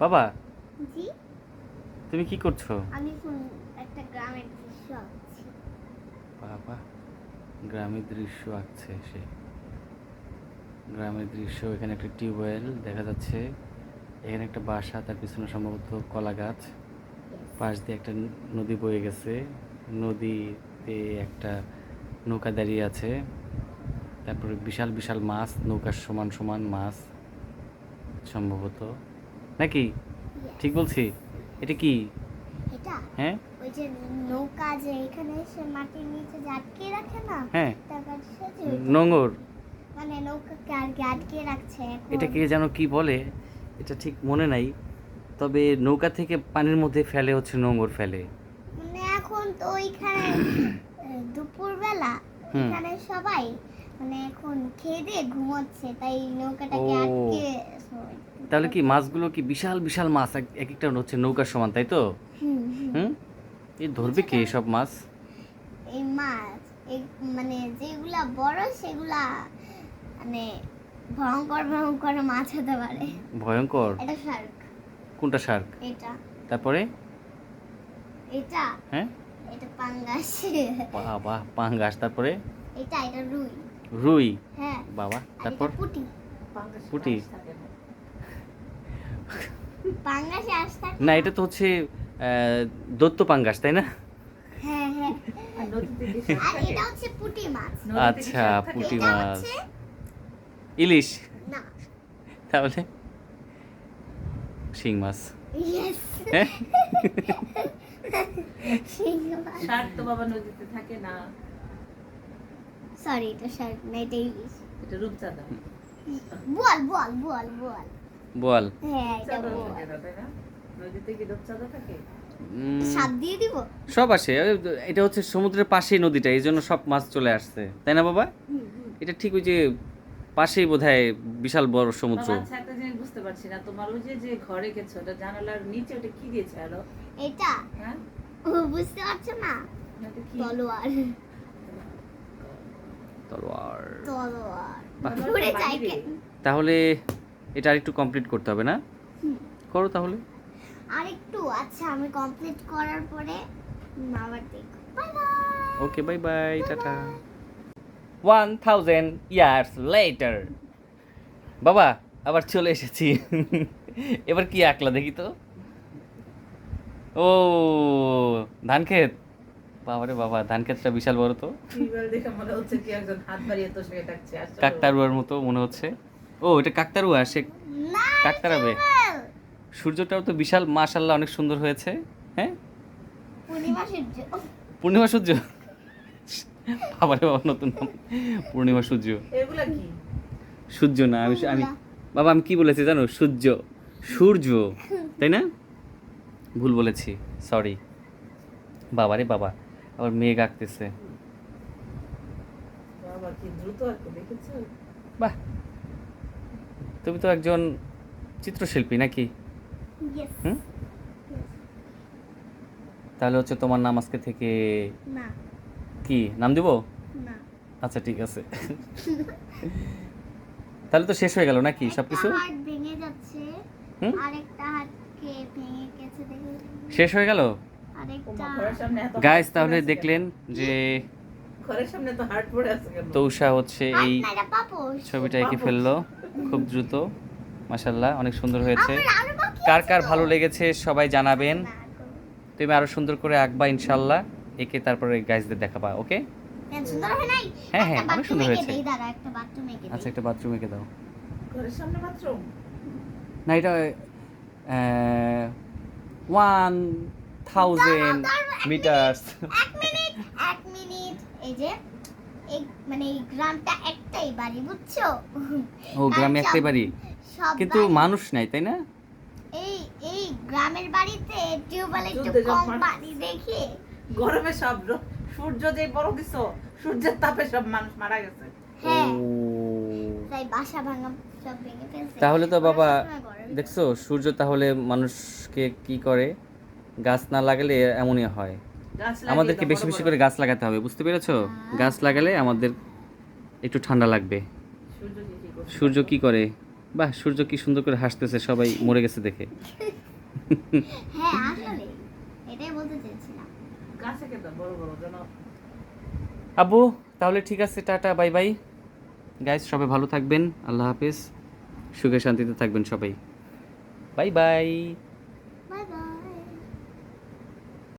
বাবা জি? তুমি কি করছ? আমি একটা গ্রামের দৃশ্য আঁকছি। বাবা গ্রামের দৃশ্য আঁকছে সে। গ্রামের দৃশ্য এখানে একটা টিউবওয়েল দেখা যাচ্ছে। এখানে একটা বাসা তার পিছনে সম্ভবত কলা গাছ পাশ দিয়ে একটা নদী বয়ে গেছে। নদীতে একটা নৌকা দাঁড়িয়ে আছে। তারপরে বিশাল বিশাল মাছ নৌকার সমান সমান মাছ সম্ভবত। নাকি? ঠিক বলছি। এটা কি? এটা? হ্যাঁ? ওই যে নৌকা যে এখানে এসে মাটির নিচে আটকে রাখে না হ্যাঁ। নোংর মানে নৌকাকে আর কি আটকে রাখছে এটাকে যেন কি বলে এটা ঠিক মনে নাই। তবে নৌকা থেকে পানির মধ্যে ফেলে হচ্ছে নোংর ফেলে। মানে এখন তো ওইখানে দুপুর বেলা হুম। এখানে সবাই মানে এখন খেয়ে দিয়ে ঘুমোচ্ছে তাই নৌকাটাকে। আটকে তাহলে কি মাছগুলো কি বিশাল বিশাল মাছ? এক এক একটা হচ্ছে নৌকার সমান তাই তো? হুম, এই ধরবে কে সব মাছ? এই মাছ এই মানে যেগুলা বড় সেগুলা মানে ভয়ঙ্কর ভয়ঙ্কর মাছ হতে পারে। ভয়ঙ্কর? এটা শার্ক। কোনটা শার্ক? এটা। তারপরে? এটা? হ্যাঁ? এটা পাঙ্গাস। বাবা পাঙ্গাস। তারপরে? এটা এটা রুই। রুই? হ্যাঁ। বাবা তারপর? পুঁটি। পুঁটি? পাঙ্গাসে না এটা তো হচ্ছে দত্ত পাঙ্গাস তাই না? হ্যাঁ হ্যাঁ। আর এটা হচ্ছে পুঁটি মাছ। আচ্ছা পুঁটি মাছ। ইলিশ? তাহলে? শিং মাছ। শার্ক তো বাবা নদীতে থাকে না। সরি এটা শার্ক না এটা ইলিশ। এটা রূপচাঁদা। বল বল বল বল। বল। হ্যাঁ সব আসে। ওই এটা হচ্ছে সমুদ্রের পাশেই নদীটা এই জন্য সব মাছ চলে আসছে। তাই না বাবা। এটা ঠিক ওই যে পাশেই বোধহয় বিশাল বড় সমুদ্র। আচ্ছা একটা জিনিস বুঝতে পারছি না। তোমার ওই যে যে ঘরে গেছো ওটা জানালার নিচে ওটা কি দিয়েছে আলো এটা? হ্যাঁ? ও বুঝতে পারছ না? তলোয়ার। তলোয়ার। তলোয়ার। বাহ। ঘুরে তলোয়ারটা যাই বাইরে। কেন? তাহলে এটা আরেকটু কমপ্লিট করতে হবে না? করো তাহলে। আর একটু আচ্ছা আমি কমপ্লিট করার পরে আবার দেখো bye bye okay bye bye tata. One thousand years later বাবা আবার চলে এসেছি। এবার কি আঁকলা দেখি তো? ও ধান ক্ষেত বাবারে বাবা ধান ক্ষেতটা বিশাল বড় তো। টিউবওয়েল দেখে মনে হচ্ছে কি একজন হাত বাড়িয়ে তো সে ডাকছে। আসলে কাকতারুয়ার মতো মনে হচ্ছে। ও এটা কাকতারুয়া সে কাকতারাবে সূর্যটাও তো বিশাল মাশাল্লাহ অনেক সুন্দর হয়েছে হ্যাঁ? পূর্ণিমা সূর্য। পূর্ণিমা সূর্য? বাবারে বাবা নতুন নাম। পূর্ণিমা সূর্য। এগুলা কি? সূর্য না আমি আমি বাবা আমি কি বলেছি জানো? সূর্য। সূর্য তাই না? ভুল বলেছি সরি বাবা রে বাবা আবার মেঘ আঁকতেছে। বাবা কি দ্রুত আঁকো দেখেছ? বাহ। তুমি তো একজন চিত্রশিল্পী নাকি? হুম? তাহলে হচ্ছে তোমার নাম আজকে থেকে কি? নাম দিব? আচ্ছা ঠিক আছে। তাহলে তো শেষ হয়ে গেল নাকি সবকিছু? একটা ভেঙে যাচ্ছে। হুম? আরেকটা হাতকে ভেঙে গেছে শেষ হয়ে গেল? গাইস তাহলে দেখলেন যে ঘরের সামনে তো হাট পড়ে আছে কেন? তৌষা হচ্ছে এই। ছবিটা এঁকে ফেলল খুব দ্রুত মাসাল্লাহ অনেক সুন্দর হয়েছে। কার কার ভালো লেগেছে সবাই জানাবেন। তুমি আরও সুন্দর করে আঁকবা ইনশাল্লাহ একে তারপরে গাইজদের দেখাবা ওকে হয় হ্যাঁ, হ্যাঁ, অনেক সুন্দর হয়েছে। দেই, দাঁড়া, একটা bathroom এঁকে আচ্ছা একটা বাথরুম এঁকে দাও। ঘরের সামনে বাথরুম না এটা ওয়ান থাউজেন্ড মিটার্স এক মিনিট এক মিনিট এই যে এই মানে এই গ্রামটা একটাই বাড়ি বুঝছ? ও গ্রামে একটাই বাড়ি? কিন্তু মানুষ নাই তাই না? এই এই গ্রামের বাড়িতে টিউবওয়েল একটু কম যখন- পানি দেখে। গরমে সব সূর্য যে বড় কিছু সূর্যের তাপে সব মানুষ মারা গেছে। হ্যাঁ। তাই বাসা ভাঙা সব ভেঙে ফেলছে। তাহলে তো বাবা দেখছ সূর্য তাহলে মানুষকে কি করে? গাছ না লাগালে এমনই হয়। আমাদেরকে বেশি বেশি করে গাছ লাগাতে হবে বুঝতে পেরেছ? হ্যাঁ। গাছ লাগালে আমাদের একটু ঠান্ডা লাগবে। সূর্য কি করে? বাহ সূর্য কি সুন্দর করে হাসতেছে সবাই মরে গেছে দেখে। হ্যাঁ আসলে এটাই বলতে চেয়েছিলাম। গাছে কেটে বড় বড় যেন আব্বু তাহলে ঠিক আছে টাটা বাই বাই। গাইস সবাই ভালো থাকবেন আল্লাহ হাফিজ। সুখে শান্তিতে থাকবেন সবাই। Bye bye.